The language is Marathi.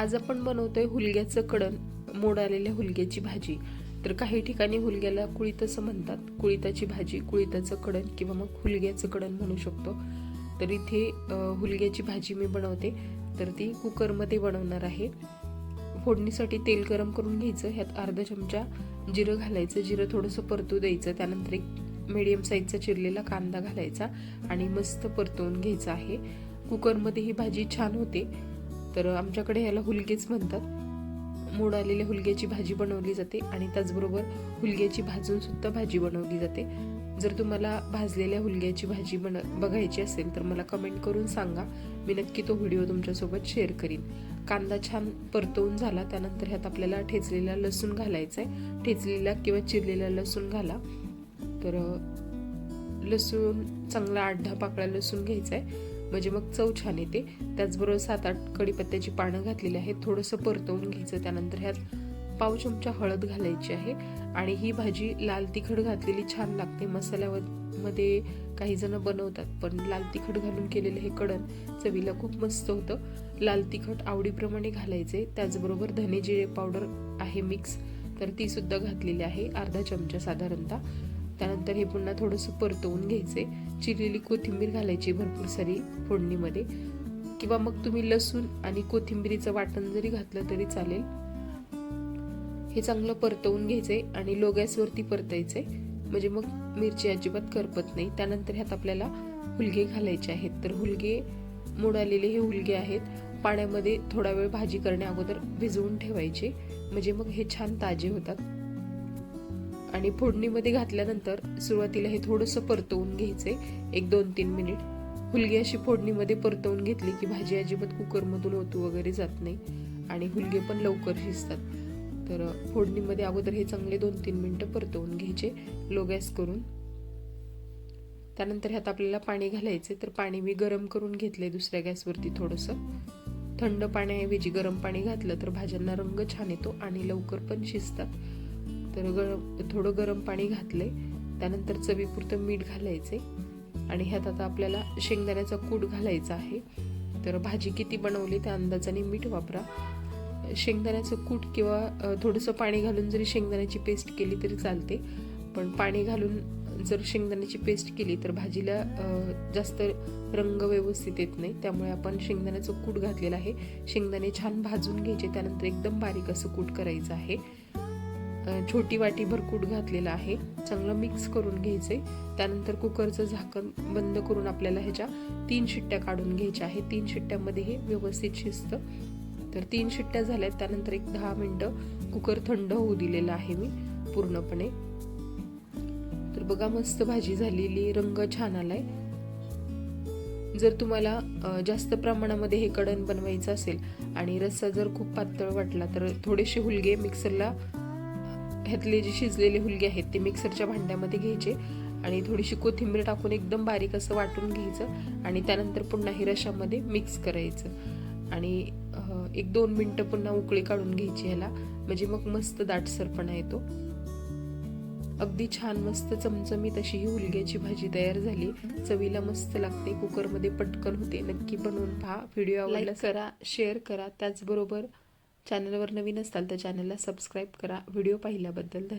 आज आपण बनवतोय हुलग्याचं कडण मोड आलेल्या हुलग्याची भाजी. तर काही ठिकाणी हुलग्याला कुळीत असं म्हणतात कुळीताची भाजी कुळीताचं कडण किंवा मग हुलग्याचं कडण म्हणू शकतो. तर इथे हुलग्याची भाजी मी बनवते. तर ती कुकरमध्ये बनवणार आहे. फोडणीसाठी तेल गरम करून घ्यायचं ह्यात अर्धा चमचा जिरं घालायचं. जिरं थोडंसं परतू द्यायचं. त्यानंतर एक मिडियम साईजचा चिरलेला कांदा घालायचा आणि मस्त परतवून घ्यायचा आहे. कुकरमध्ये ही भाजी छान होते. तर आमच्याकडे ह्याला हुलगेच म्हणतात. मोड आलेल्या हुलग्याची भाजी बनवली जाते आणि त्याचबरोबर हुलग्याची भाजून सुद्धा भाजी बनवली जाते. जर तुम्हाला भाजलेल्या हुलग्याची भाजी बन बघायची असेल तर मला कमेंट करून सांगा. मी नक्की तो व्हिडिओ तुमच्यासोबत शेअर करीन. कांदा छान परतवून झाला त्यानंतर ह्यात आपल्याला ठेचलेला लसूण घालायचा आहे ठेचलेला किंवा चिरलेला लसूण घाला. तर लसूण चांगला आड्ढा पाकळा लसूण घ्यायचा आहे म्हणजे मग चव छान येते. त्याचबरोबर सात आठ कडीपत्त्याची पानं घातलेली आहेत. थोडंसं परतवून घ्यायचं. त्यानंतर ह्यात पाव चमचा हळद घालायची आहे. आणि ही भाजी लाल तिखट घातलेली छान लागते. मसाल्यामध्ये काही जण बनवतात पण लाल तिखट घालून केलेलं हे कडण चवीला खूप मस्त होतं. लाल तिखट आवडीप्रमाणे घालायचे. त्याचबरोबर धने जिरे पावडर आहे मिक्स. तर ती सुद्धा घातलेली आहे. अर्धा चमचा साधारणतः. त्यानंतर हे पुन्हा थोडंसं परतवून घ्यायचे. चिरलेली कोथिंबीर घालायची भरपूर सारी फोडणीमध्ये. किंवा मग तुम्ही लसूण आणि कोथिंबीरीचं वाटण जरी घातलं तरी चालेल. हे चांगलं परतवून घ्यायचे आणि लो गॅसवरती परतायचे. म्हणजे मग मिरची अजिबात करपत नाही. त्यानंतर ह्यात आपल्याला हुलगे घालायचे आहेत. तर हुलगे मोडालेले हे हुलगे आहेत. पाण्यामध्ये थोडा वेळ भाजी करण्या अगोदर भिजवून ठेवायचे. म्हणजे मग हे छान ताजे होतात. आणि फोडणीमध्ये घातल्यानंतर सुरुवातीला हे थोडंसं परतवून घ्यायचे. एक दोन तीन मिनिट. हुलगी अशी फोडणीमध्ये परतवून घेतली की भाजी अजिबात कुकरमधून ओतू वगैरे जात नाही आणि हुलगे पण लवकर शिजतात. तर फोडणीमध्ये अगोदर हे चांगले दोन तीन मिनटं परतवून घ्यायचे. लो गॅस करून. त्यानंतर ह्यात आपल्याला पाणी घालायचे. तर पाणी मी गरम करून घेतले दुसऱ्या गॅसवरती थोडंसं. थंड पाण्याऐवजी गरम पाणी घातलं तर भाज्यांना रंग छान येतो आणि लवकर पण शिजतात. तर गरम थोडं गरम पाणी घातले त्यानंतर चवीपुरतं मीठ घालायचे आणि ह्यात आता आपल्याला शेंगदाण्याचा कूट घालायचा आहे. तर भाजी किती बनवली त्या अंदाजाने मीठ वापरा. शेंगदाण्याचं कूट किंवा थोडंसं पाणी घालून जरी शेंगदाण्याची पेस्ट केली तरी चालते. पण पाणी घालून जर शेंगदाण्याची पेस्ट केली तर भाजीला जास्त रंग व्यवस्थित येत नाही. त्यामुळे आपण शेंगदाण्याचं कूट घातलेलं आहे. शेंगदाणे छान भाजून घ्यायचे. त्यानंतर एकदम बारीक असं कूट करायचं आहे. छोटी वाटी भरकूट घातलेला आहे. चांगलं मिक्स करून घ्यायचे त्यानंतर कुकरचं झाकण बंद करून आपल्याला ह्याच्या तीन शिट्ट्या काढून घ्यायच्या आहे तीन शिट्ट्यामध्ये हे व्यवस्थित शिजतं. तर तीन शिट्ट्या झाल्यात. त्यानंतर एक दहा मिनटं कुकर थंड होऊ दिलेलं आहे मी पूर्णपणे. तर बघा मस्त भाजी झालेली. रंग छान आलाय. जर तुम्हाला जास्त प्रमाणामध्ये हे कडण बनवायचं असेल आणि रस्सा जर खूप पातळ वाटला तर थोडेसे हुलगे मिक्सरला ह्यातले जे शिजलेले हुलगे आहेत ते मिक्सरच्या भांड्यामध्ये घ्यायचे आणि थोडीशी कोथिंबीर टाकून एकदम बारीक असं वाटून घ्यायचं आणि त्यानंतर पुन्हा हे रशामध्ये मिक्स करायचं. आणि एक दोन मिनटं पुन्हा उकळी काढून घ्यायची ह्याला. म्हणजे मग मस्त दाटसरपणा येतो. अगदी छान मस्त चमचमीत अशी ही हुलग्याची भाजी तयार झाली. चवीला मस्त लागते. कुकरमध्ये पटकन होते. नक्की बनवून पहा. व्हिडिओ आवडला करा शेअर करा. त्याचबरोबर चॅनलवर नवीन असाल तर चॅनलला सबस्क्राईब करा. व्हिडिओ पाहिल्याबद्दल धन्यवाद.